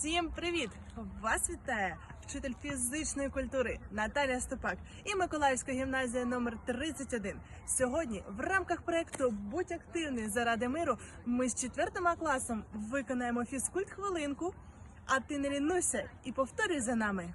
Всім привіт! Вас вітає вчитель фізичної культури Наталія Степак і Миколаївська гімназія номер 31. Сьогодні в рамках проекту Будь активний заради миру ми з 4 класом виконаємо фізкульт хвилинку. А ти не лінуйся і повторюй за нами.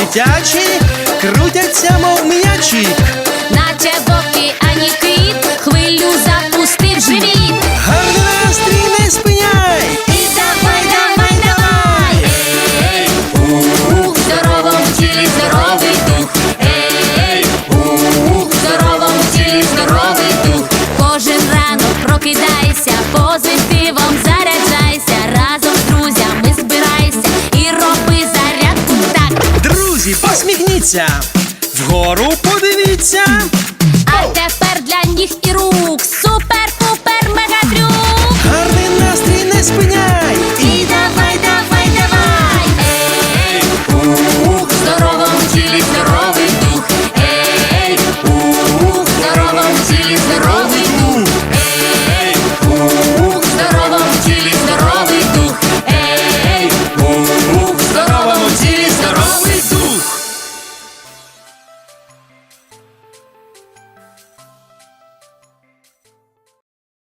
Дитячі крутяться, мов м'ячі. Наче вовки, ані кит, хвилю запустив живіт. Гарний настрій не спиняй. І давай, давай, давай. Ей, ух, в здоровому тілі здоровий дух. Ей, ух, в здоровому тілі здоровий дух. Кожен ранок прокидайся, позитивом посміхніться. Вгору подивіться. А тепер для ніг і